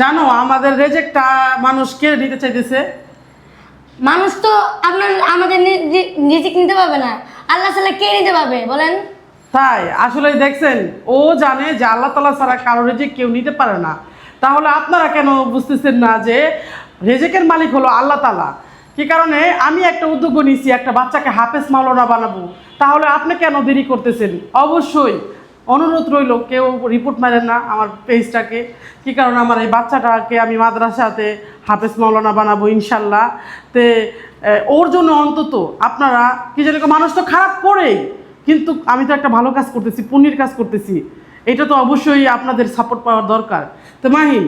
জানো আমাদের রেজেক্টটা মানুষ কে নিতে চাইতেছে? মানুষ তো আপনার আমাদের রিজিক নিতে পারবে না। আল্লাহ সাল্লাহ কে নিতে পারবে বলেন? তাই আসলে দেখছেন ও জানে যে আল্লাহ তালা ছাড়া কারও রেজেক কেউ নিতে পারে না। তাহলে আপনারা কেন বুঝতেছেন না যে রেজেকের মালিক হলো আল্লাহ তালা কি কারণে? আমি একটা উদ্যোগ নিয়েছি একটা বাচ্চাকে হাফেজ মাওলানা বানাবো। তাহলে আপনি কেন দেরি করতেছেন? অবশ্যই। অনুরোধ রইল, কেউ রিপোর্ট মারেন না আমার পেজটাকে কি কারণে আমার এই বাচ্চাটাকে আমি মাদ্রাসাতে হাফেজ মাওলানা বানাবো ইনশাল্লাহ। তে ওর জন্য অন্তত আপনারা, কি জানি মানুষ তো খারাপ করেই। কিন্তু আমি তো একটা ভালো কাজ করতেছি, পুণ্যের কাজ করতেছি। এটা তো অবশ্যই আপনাদের সাপোর্ট পাওয়ার দরকার। তো, মাহিন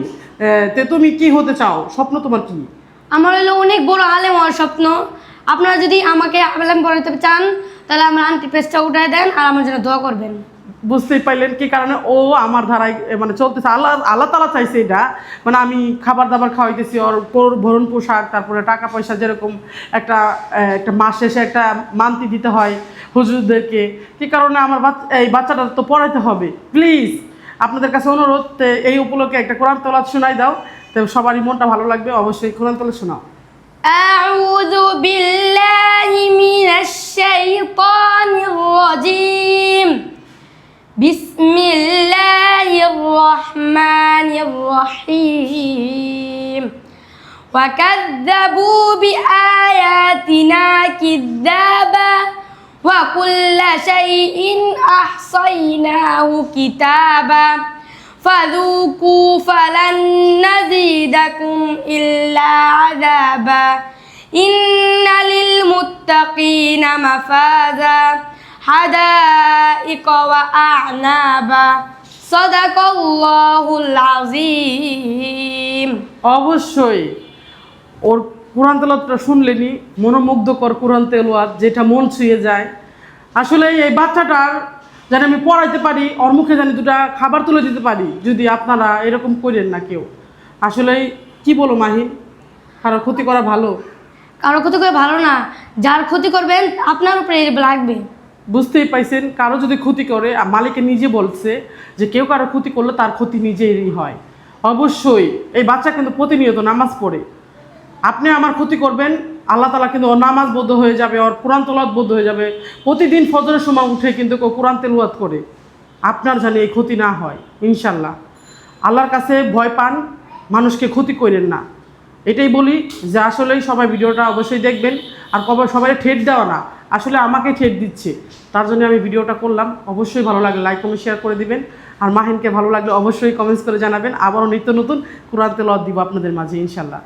তে তুমি কি হতে চাও? স্বপ্ন তোমার কি? আমার হলো অনেক বড় আলেম হওয়ার স্বপ্ন। আপনারা যদি আমাকে আলেম বানাতে চান, তাহলে আমার আন্টি পেজটা উঠায় দেন আর আমার জন্য দোয়া করবেন। বুঝতেই পাইলেন কি কারণে ও আমার ধারায় এ, মানে চলতেছে আল্লাহ আল্লাহ তালা চাইছে এটা মানে আমি খাবার দাবার খাওয়াইতেছি ওর পর- ভরণ পোশাক তারপরে টাকা পয়সা যেরকম একটা আহ, একটা মাস শেষে একটা মান্তি দিতে হয় হুজুরদেরকে কি কারণে আমার বাচ্চা এই বাচ্চাটা তো পড়াইতে হবে প্লিজ আপনাদের কাছে অনুরোধ তে এই উপলক্ষে একটা কোরআন তোলাত শোনাই দাও তো সবারই মনটা ভালো লাগবে অবশ্যই কোরআন তোলা শোনাও أعوذ بالله بسم الله الرحمن الرحيم. وكذبوا بآياتنا كذابا وكل شيء أحصيناه كتابا. فذوقوا فلن نزيدكم إلا عذابا. إن للمتقين مفازا. حدائق وأعنابا صدق الله العظيم অবশ্যই ওর কোরআন তেলাওয়াতটা শুনলেনি মনোমুগ্ধকর কোরআন তেলাওয়াত যেটা মন ছুঁয়ে যায় আসলে এই বাচ্চাটার যেন আমি পড়াইতে পারি ওর মুখে জানি দুটা খাবার তুলে দিতে পারি যদি আপনারা এরকম করেন না কেউ আসলে কি বলো মাহিন কারো ক্ষতি করা ভালো কারো ক্ষতি করে ভালো না যার ক্ষতি করবেন আপনার উপরে লাগবে বুঝতেই পাইছেন, কারও যদি ক্ষতি করে মালিকে নিজে বলছে যে কেউ কারও ক্ষতি করলে তার ক্ষতি নিজেরই হয়। অবশ্যই, এই বাচ্চা কিন্তু প্রতিনিয়ত নামাজ পড়ে। আপনি আমার ক্ষতি করবেন, আল্লাহ তালা কিন্তু ওর নামাজ বদ্ধ হয়ে যাবে, ওর কোরআন তোলাত বদ্ধ হয়ে যাবে। প্রতিদিন ফজরের সময় উঠে কিন্তু কেউ কোরআন তেলুয়াত করে। আপনার জানি এই ক্ষতি না হয়, ইনশাল্লাহ। আল্লাহর কাছে ভয় পান, মানুষকে ক্ষতি করেন না। এটাই বলি যে আসলেই সবাই ভিডিওটা অবশ্যই দেখবেন, আর কবে সবাই ঠেট দেওয়া না। আসলে আমাকে ঠেট দিচ্ছে। তার জন্য আমি ভিডিওটা করলাম। অবশ্যই ভালো লাগলে লাইক কমেন্ট শেয়ার করে দিবেন। আর মাহিনকে ভালো লাগলে অবশ্যই কমেন্টস করে জানাবেন। আবারও নিত্য নতুন কোরআন তেল দিব আপনাদের মাঝে, ইনশাল্লাহ।